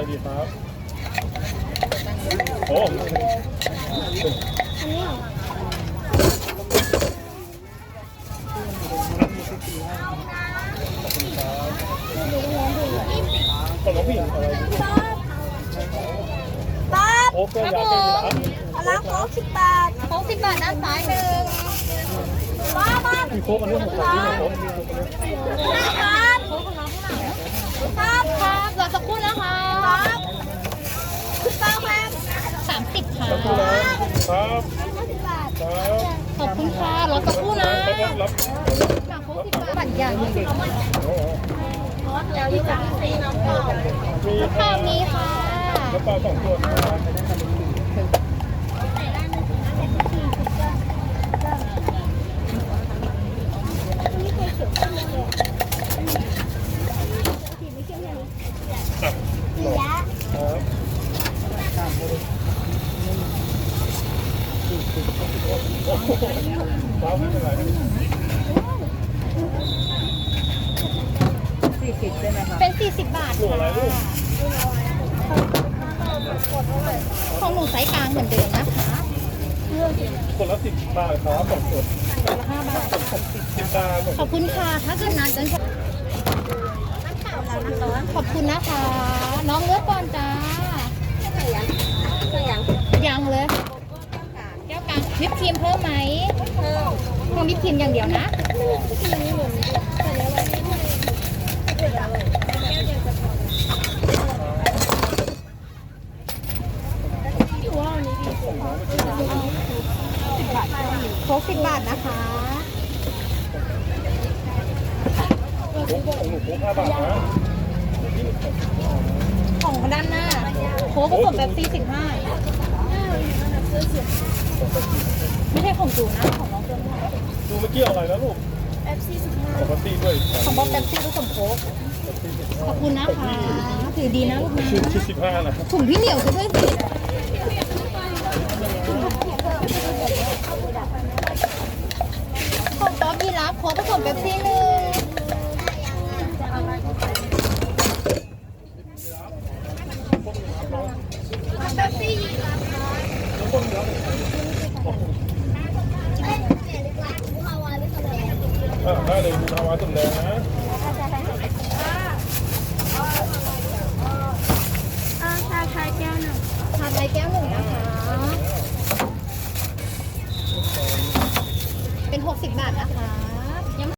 ไรดีครับ โอ้ขนมผิงอะไรดีป๊าบโอ้ก็อยากกินครับเอาละโค้กสิบบาทโค้กสิบบาทด้านซ้ายหนึ่งป้าบป๊าบมีโค้กอันนี้ของผมที่ผม สิบค่ะครับครับครับขอบคุณค่ะรอสักครู่นะรับรับหนักโค้กสิบบาทปั่นอย่างเด็กโอ้แล้วที่จะมีน้ำเปล่ามีข้ามีค่ะกระเป๋าสองตัวนะครับ สียะ ครับ ครับไม่เป็นไรเป็นสี่สิบบาทลูกอะไรลูกของหนูไซส์กลางเหมือนเดิมนะคะคนละสิบบาทครับสองคนตัวละห้าบาท สิบบาทขอบคุณค่ะ ถ้าเกิดนานจนขอบคุณนะคะ น้องเลือกก่อนจ้า ยังเลยแก้ วิปครีมเพิ่มไหมเพิ่มวิปครีมอย่างเดียวนะโค้กสิบบาทนะคะของด้านหน้าโค้กผสมแบบซีสิบห้า ไม่ใช่ของจูนะของน้องเติมดูเมื่อกี้อะไรนะลูกเอฟซีสิบห้าปกติด้วยของบ๊อบแบบซีผสมโค้กขอบคุณนะคะ ถือดีนะลูกนะ ชุดสิบห้านะถุงพี่เหนียวจะด้วยสิของบ๊อบยีราฟโค้กผสมเป๊ปซี่หนึ่ง เอฟซียี่สิบฮาวายไม่ทำอะไร อ่า ได้เลยดูทาวาตุ่มแดงนะอ่าชาไทยแก้วหนึ่งชานไปแก้วหนึ่งนะคะ เป็น 60 บาทนะคะ